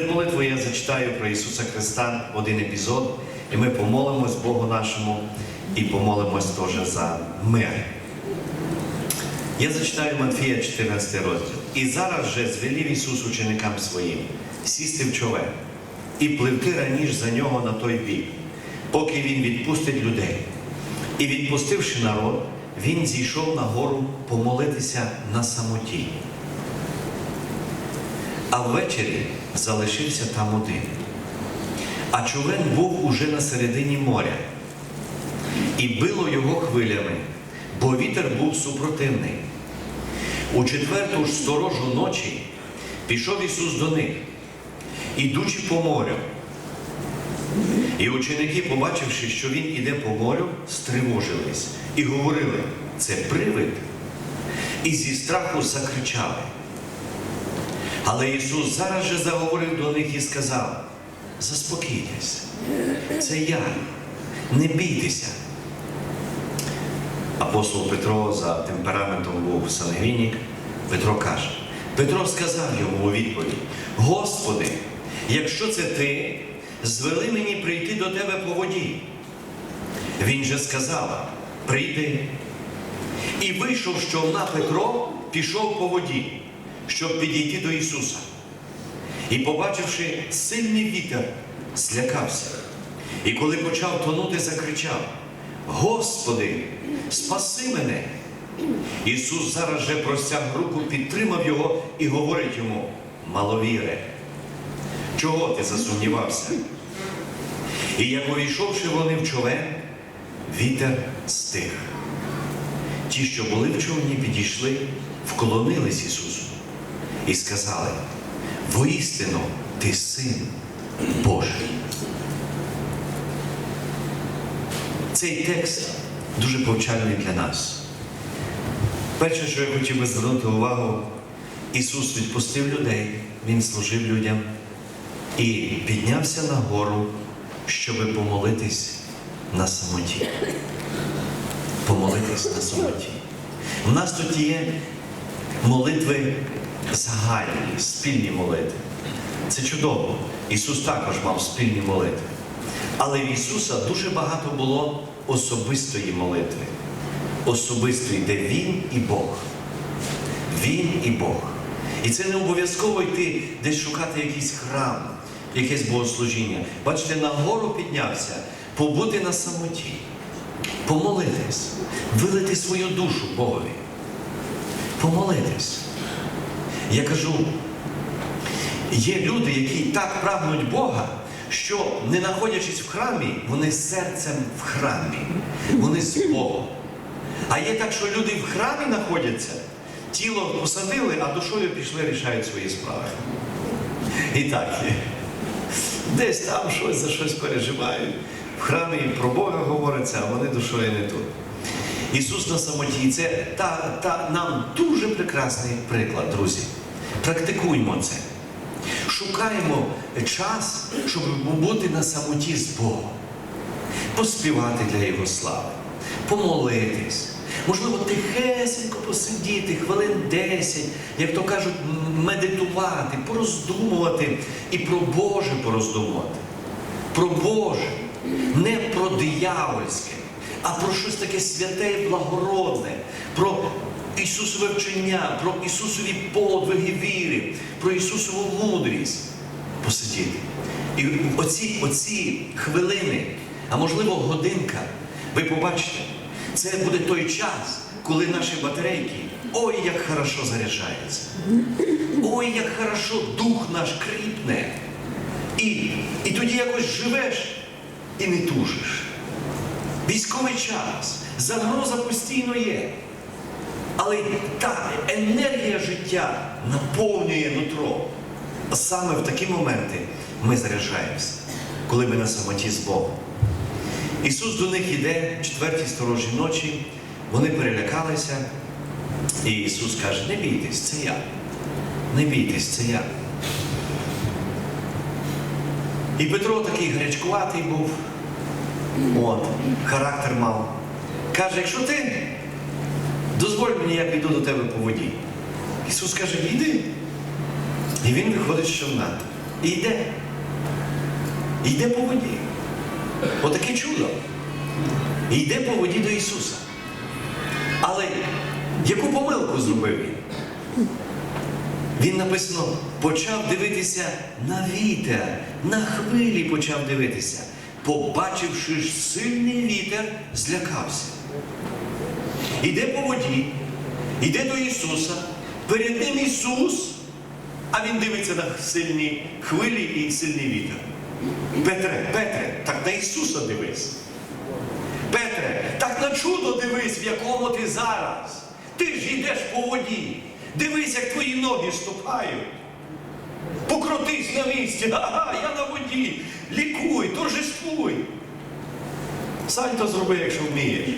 Молитвою я зачитаю про Ісуса Христа один епізод, і ми помолимось Богу нашому і помолимось теж за мир. Я зачитаю Матфія 14 розділ. І зараз же звелів Ісус ученикам своїм сісти в човен і пливти раніше за нього на той бік, поки Він відпустить людей. І відпустивши народ, Він зійшов на гору помолитися на самоті. А ввечері залишився там один. А човен був уже на середині моря, і било його хвилями, бо вітер був супротивний. У четверту ж сторожу ночі пішов Ісус до них, ідучи по морю. І ученики, побачивши, що він іде по морю, стривожились і говорили, це привид. І зі страху закричали. Але Ісус зараз же заговорив до них і сказав: заспокійтесь, це я, не бійтеся. Апостол Петро за темпераментом був сангвінік. Петро каже, Петро сказав йому у відповідь: Господи, якщо це ти, звели мені прийти до тебе по воді. Він же сказав: Прийди. І вийшов з човна Петро, пішов по воді, щоб підійти до Ісуса. І, побачивши сильний вітер, злякався. І коли почав тонути, закричав: Господи, спаси мене! Ісус зараз же простяг руку, підтримав його і говорить йому: Маловіре, чого ти засумнівався? І як увійшовши вони в човен, вітер стих. Ті, що були в човні, підійшли, вклонились Ісусу і сказали: воістину ти син Божий. Цей текст дуже повчальний для нас. Перше, що я хотів би звернути увагу, Ісус відпустив людей, Він служив людям і піднявся на гору, щоб помолитись на самоті. Помолитись на самоті. У нас тут є молитви загальні, спільні молитви. Це чудово. Ісус також мав спільні молитви. Але в Ісуса дуже багато було особистої молитви. Особистої, де Він і Бог. Він і Бог. І це не обов'язково йти десь шукати якийсь храм, якесь богослужіння. Бачите, на гору піднявся, побути на самоті, помолитись, вилити свою душу Богові. Помолитись. Я кажу, є люди, які так прагнуть Бога, що, не знаходячись в храмі, вони серцем в храмі, вони з Богом. А є так, що люди в храмі знаходяться, тіло посадили, а душою пішли, рішають свої справи. І так є. Десь там щось за щось переживають. В храмі про Бога говориться, а вони душою не тут. Ісус на самоті це та, та, нам дуже прекрасний приклад, друзі. Практикуймо це. Шукаємо час, щоб бути на самоті з Богом, поспівати для Його слави, помолитись, можливо, тихесенько посидіти, хвилин 10, як то кажуть, медитувати, пороздумувати і про Боже пороздумувати. Про Боже, не про диявольське, а про щось таке святе і благородне, про Ісусове вчення, про Ісусові подвиги віри, про Ісусову мудрість посидіти. І оці, оці хвилини, а можливо годинка, ви побачите, це буде той час, коли наші батарейки ой, як хорошо заряджаються. Ой, як хорошо дух наш кріпне. І, і тоді якось живеш і не тужиш. Військовий час, загроза постійно є. Але та енергія життя наповнює нутро. А саме в такі моменти ми заряджаємося, коли ми на самоті з Богом. Ісус до них іде в четвертій сторожі ночі, вони перелякалися, і Ісус каже: не бійтесь, це я. Не бійтесь, це я. І Петро такий гарячкуватий був, от, характер мав. Каже, якщо ти дозволь мені, я піду до тебе по воді. Ісус каже, йди. І він виходить з човна. і йде. І йде по воді. Отаке чудо. І йде по воді до Ісуса. Але яку помилку зробив він? Він написано, почав дивитися на вітер, на хвилі почав дивитися. Побачивши ж сильний вітер, злякався. Іде по воді, іде до Ісуса, перед ним Ісус, а він дивиться на сильні хвилі і сильний вітер. Петре, Петре, так на Ісуса дивись. Петре, так на чудо дивись, в якому ти зараз. Ти ж йдеш по воді. Дивись, як твої ноги ступають. Покрутись на місці. Ага, я на воді. Лікуй, торжествуй. Сальто зроби, якщо вмієш.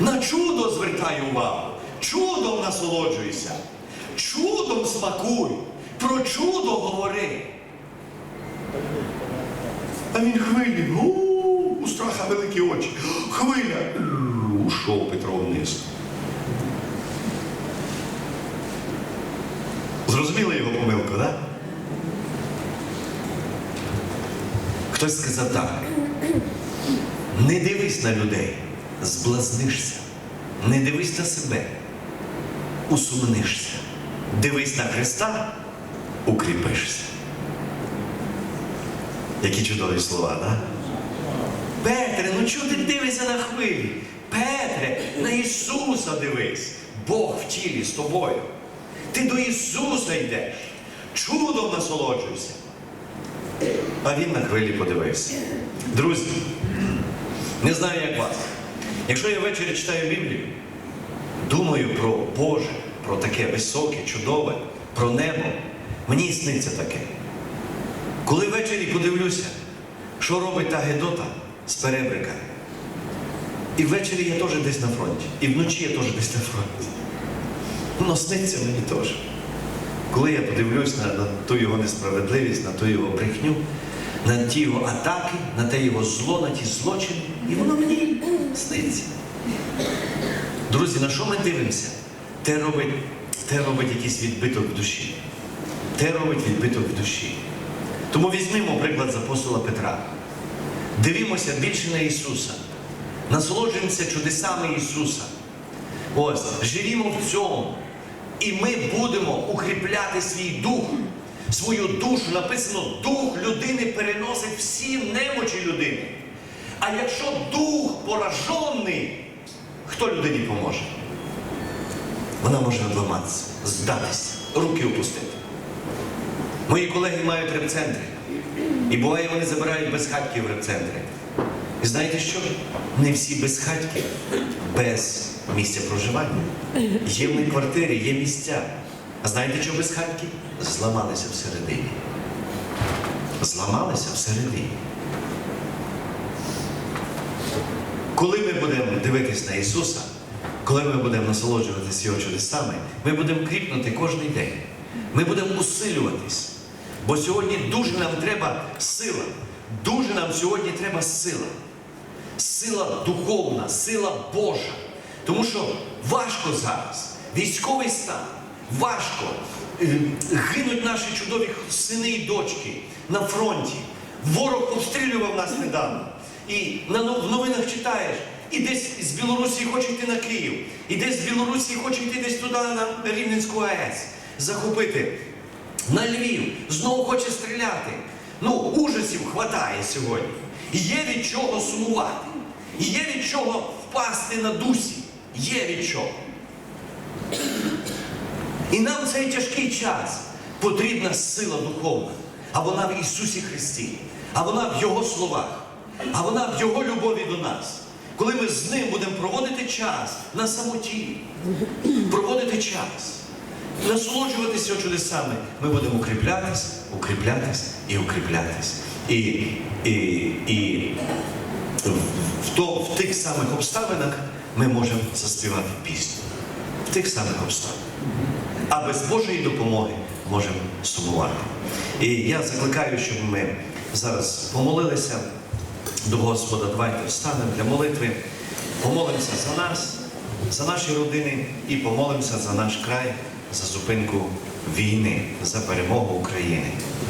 На чудо звертай увагу. Чудом насолоджуйся. Чудом смакуй. Про чудо говори. А він хвилі. У, у страха великі очі. Хвиля. Ушов Петро вниз. Зрозуміли його помилку, так? Да? Хтось сказав так. Не дивись на людей, зблазнишся. Не дивись на себе, усумнишся. Дивись на Христа, укріпишся. Які чудові слова? Да? Петре, ну чого ти дивишся на хвилі? Петре, на Ісуса дивись. Бог в тілі з тобою. Ти до Ісуса йдеш. Чудом насолоджуйся. А він на хвилі подивився. Друзі, не знаю, як вас. Якщо я ввечері читаю Біблію, думаю про Боже, про таке високе, чудове, про небо, мені сниться таке. Коли ввечері подивлюся, що робить та Гедота з перебрика. І ввечері я теж десь на фронті. І вночі я теж десь на фронті. Воно сниться мені теж. Коли я подивлюсь на, на ту його несправедливість, на ту його брехню, на ті його атаки, на те його зло, на ті злочини, і воно мені сниться. Друзі, на що ми дивимося? Те робить, те робить якийсь відбиток в душі. Те робить відбиток в душі. Тому візьмемо приклад з апостола Петра. Дивімося більше на Ісуса. Насолоджуємося чудесами Ісуса. Ось, живімо в цьому. І ми будемо укріпляти свій дух, свою душу. Написано, дух людини переносить всі немочі людини. А якщо дух поражений, хто людині поможе? Вона може обламатися, здатися, руки опустити. Мої колеги мають репцентри. І буває, вони забирають безхатьків в репцентри. І знаєте що? Не всі безхатьки без місця проживання. Є в них квартири, є місця. А знаєте, що безхатьки? Зламалися всередині. Зламалися всередині. Коли ми будемо дивитись на Ісуса, коли ми будемо насолоджуватися Його чудесами, ми будемо кріпнути кожен день. Ми будемо усилюватись. Бо сьогодні дуже нам треба сила. Дуже нам сьогодні треба сила. Сила духовна, сила Божа. Тому що важко зараз. Військовий стан, важко. Е, Гинуть наші чудові сини і дочки на фронті. Ворог обстрілював нас недавно. І в новинах читаєш, і десь з Білорусі хоче йти на Київ, і десь з Білорусі хоче йти десь туди на Рівненську АЕС, захопити. На Львів знову хоче стріляти. Ну, ужасів хватає сьогодні. І Є від чого сумувати. І Є від чого впасти на дусі. Є від чого. І нам в цей тяжкий час потрібна сила духовна. А вона в Ісусі Христі, а вона в Його словах, а вона в Його любові до нас. Коли ми з ним будемо проводити час на самоті, проводити час, насолоджуватися чудесами, ми будемо укріплятись, укріплятись і укріплятись. І, і, і в, то, в тих самих обставинах ми можемо заспівати пісню. В тих самих обставинах. А без Божої допомоги можемо сумувати. І я закликаю, щоб ми зараз помолилися до Господа. Давайте встанемо для молитви, помолимося за нас, за наші родини і помолимося за наш край, за зупинку війни за перемогу України.